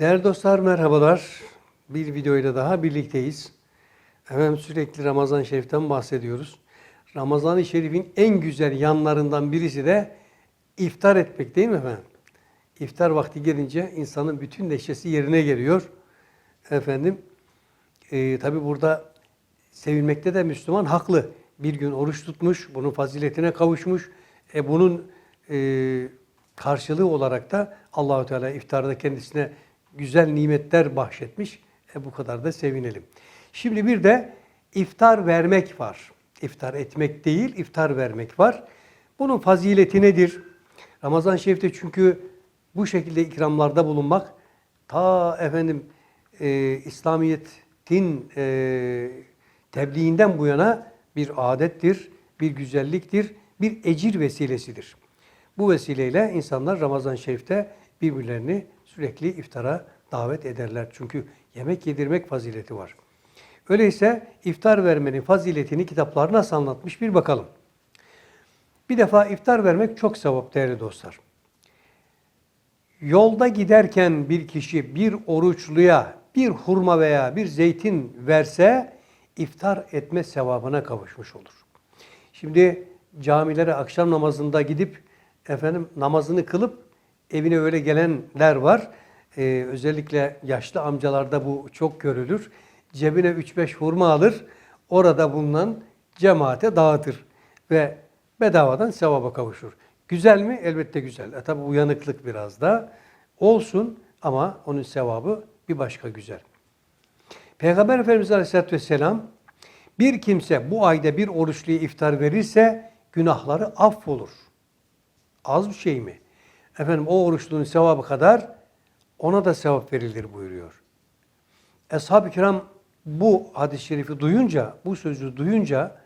Değerli dostlar merhabalar. Bir videoyla daha birlikteyiz. Efendim sürekli Ramazan Şerif'ten bahsediyoruz. Ramazan-ı Şerif'in en güzel yanlarından birisi de iftar etmek değil mi efendim? İftar vakti gelince insanın bütün neşesi yerine geliyor. Efendim e, tabi burada sevilmekte de Müslüman haklı. Bir gün oruç tutmuş, bunun faziletine kavuşmuş. E, bunun e, karşılığı olarak da Allahü Teala iftarda kendisine güzel nimetler bahşetmiş. E, bu kadar da sevinelim. Şimdi bir de iftar vermek var. İftar etmek değil, iftar vermek var. Bunun fazileti nedir? Ramazan Şerif'te çünkü bu şekilde ikramlarda bulunmak ta efendim e, İslamiyet'in e, tebliğinden bu yana bir adettir, bir güzelliktir, bir ecir vesilesidir. Bu vesileyle insanlar Ramazan Şerif'te birbirlerini sürekli iftara davet ederler. Çünkü yemek yedirmek fazileti var. Öyleyse iftar vermenin faziletini kitaplar nasıl anlatmış bir bakalım. Bir defa iftar vermek çok sevap değerli dostlar. Yolda giderken bir kişi bir oruçluya bir hurma veya bir zeytin verse iftar etme sevabına kavuşmuş olur. Şimdi camilere akşam namazında gidip efendim namazını kılıp evine öyle gelenler var. Ee, özellikle yaşlı amcalarda bu çok görülür. Cebine 3-5 hurma alır, orada bulunan cemaate dağıtır ve bedavadan sevaba kavuşur. Güzel mi? Elbette güzel. E tabi uyanıklık biraz da olsun ama onun sevabı bir başka güzel. Peygamber Efendimiz Aleyhisselatü Vesselam bir kimse bu ayda bir oruçluya iftar verirse günahları affolur. Az bir şey mi? Efendim o oruçluğun sevabı kadar ona da sevap verilir buyuruyor. Ashab-ı kiram bu hadis-i şerifi duyunca, bu sözü duyunca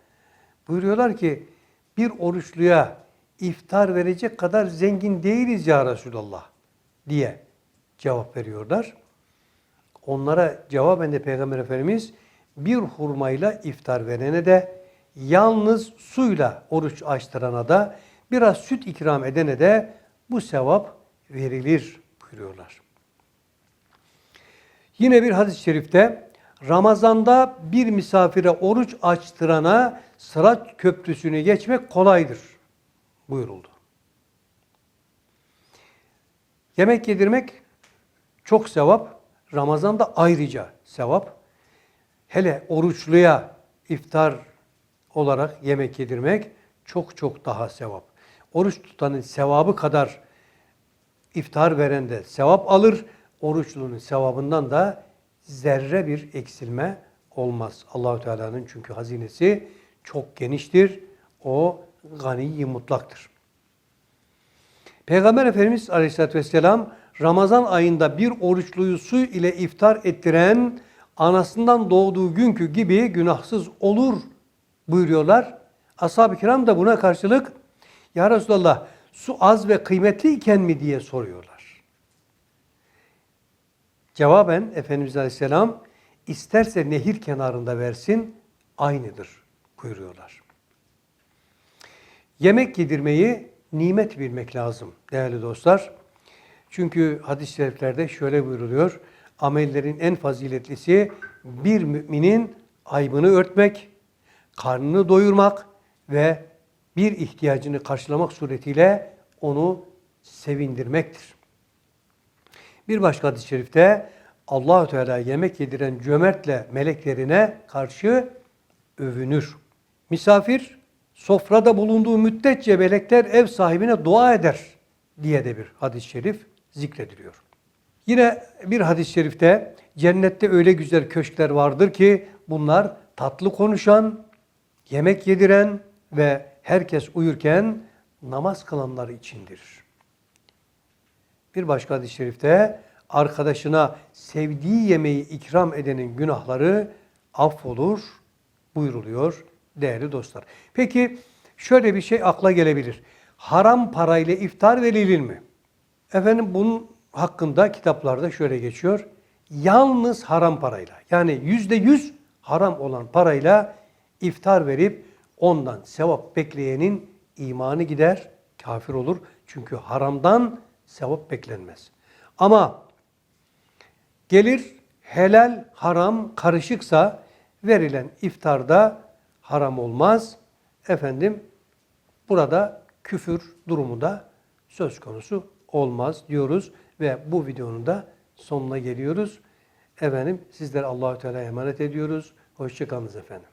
buyuruyorlar ki bir oruçluya iftar verecek kadar zengin değiliz ya Resulallah diye cevap veriyorlar. Onlara cevaben de Peygamber Efendimiz bir hurmayla iftar verene de yalnız suyla oruç açtırana da biraz süt ikram edene de bu sevap verilir buyuruyorlar. Yine bir hadis-i şerifte Ramazanda bir misafire oruç açtırana Sırat köprüsünü geçmek kolaydır buyuruldu. Yemek yedirmek çok sevap. Ramazan'da ayrıca sevap. Hele oruçluya iftar olarak yemek yedirmek çok çok daha sevap. Oruç tutanın sevabı kadar iftar veren de sevap alır. Oruçlunun sevabından da zerre bir eksilme olmaz. Allahü Teala'nın çünkü hazinesi çok geniştir. O gani mutlaktır. Peygamber Efendimiz Aleyhisselatü Vesselam Ramazan ayında bir oruçluyu su ile iftar ettiren anasından doğduğu günkü gibi günahsız olur buyuruyorlar. Ashab-ı kiram da buna karşılık Ya Resulallah su az ve kıymetliyken mi diye soruyorlar. Cevaben Efendimiz Aleyhisselam isterse nehir kenarında versin aynıdır buyuruyorlar. Yemek yedirmeyi nimet bilmek lazım değerli dostlar. Çünkü hadis-i şeriflerde şöyle buyruluyor. Amellerin en faziletlisi bir müminin aybını örtmek, karnını doyurmak ve bir ihtiyacını karşılamak suretiyle onu sevindirmektir. Bir başka hadis-i şerifte Allahü Teala yemek yediren cömertle meleklerine karşı övünür. Misafir sofrada bulunduğu müddetçe melekler ev sahibine dua eder diye de bir hadis-i şerif zikrediliyor. Yine bir hadis-i şerifte cennette öyle güzel köşkler vardır ki bunlar tatlı konuşan, yemek yediren ve herkes uyurken namaz kılanlar içindir. Bir başka hadis-i şerifte arkadaşına sevdiği yemeği ikram edenin günahları affolur buyuruluyor değerli dostlar. Peki şöyle bir şey akla gelebilir. Haram parayla iftar verilir mi? Efendim bunun hakkında kitaplarda şöyle geçiyor. Yalnız haram parayla yani yüzde yüz haram olan parayla iftar verip ondan sevap bekleyenin imanı gider, kafir olur. Çünkü haramdan sevap beklenmez. Ama gelir helal haram karışıksa verilen iftarda haram olmaz. Efendim burada küfür durumu da söz konusu olmaz diyoruz ve bu videonun da sonuna geliyoruz. Efendim sizlere Allahü Teala emanet ediyoruz. Hoşçakalınız efendim.